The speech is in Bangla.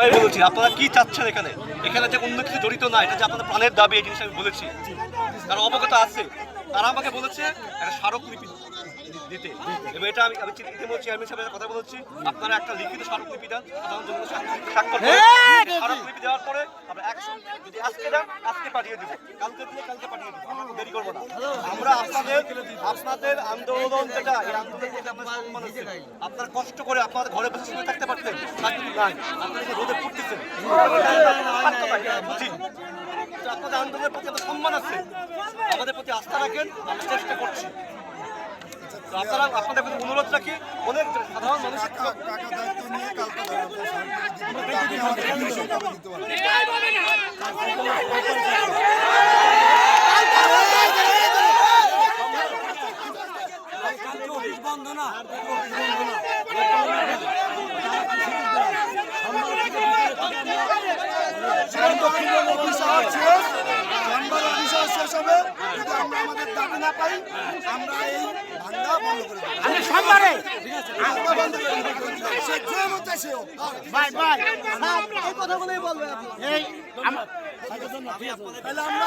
আমি বলেছি, আপনারা কি চাচ্ছেন এখানে? এখানে যে অন্য কিছু জড়িত না, এটা যে আপনাদের প্রাণের দাবি, এই জিনিস আমি বলেছি। তারা অবগত আছে। তারা আমাকে বলেছে একটা স্মারকলিপি দিতে। এবং এটা আমি আমি ইতিমধ্যে চেয়ারম্যান সাহেবের কথা বলেছি। আপনারা একটা লিখিত স্মারকলিপি দেন। আমার জন্য স্বাক্ষর- স্বাক্ষর করে স্মারকলিপি দেওয়ার পরে আমরা অ্যাকশন যদি আজকে দেন আজকে পাঠিয়ে দিব। কালকে দিলে কালকে পাঠিয়ে দিব। আমরা দেরি করব না। আমরা আপনাদের আপনাদের আন্দোলন যেটা এই আন্দোলন যেটা আপনার আপনার কষ্ট করে আপনাদের ঘরে বসে শুয়ে থাকতে পারতেন তা কিন্তু নাই। আপনারা যে রোদে পড়তেছেন বুঝি। আপনাদের আন্দোলনের প্রতি একটা সম্মান আছে। আমাদের প্রতি আস্থা রাখেন আমরা চেষ্টা করছি। আপনারা আপনাদের প্রতি অনুরোধ রাখি অনেক সাধারণ মানুষের টাকা টাকা দায়িত্ব নিয়ে কালকে আমরা আমাদের দাবি না পাই আমরা এই ভাঙ্গা বন্ধ করে দেবো। আমি সোমবারে ভাঙ্গা বন্ধ করে দেবো সে যে মতো সে হোক বাই বাই এই কথাগুলোই বলবে আপনি। এই আমার আমরা